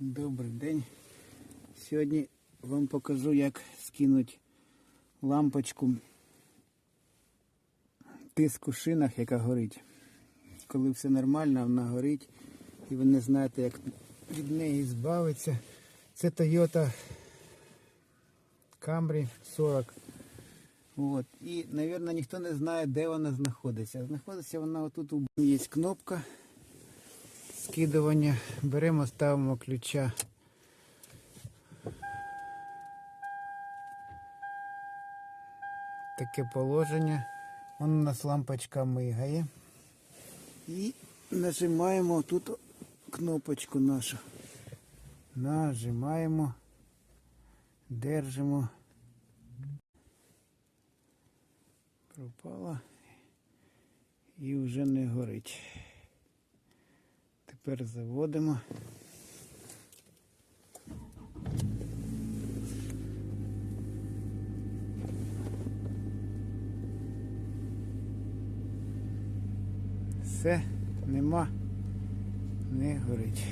Добрий день. Сьогодні вам покажу, як скинути лампочку тиск у шинах, яка горить. Коли все нормально, вона горить і ви не знаєте, як від неї збавитися. Це Toyota Camry 40. От. І, мабуть, ніхто не знає, де вона знаходиться. Знаходиться вона отут. у- Є кнопка скидування. Беремо, ставимо ключа. Таке положення. Вон у нас лампочка мигає. І нажимаємо тут кнопочку нашу. Нажимаємо, держимо. Пропала і вже не горить. Тепер заводимо. Все, нема, не горить.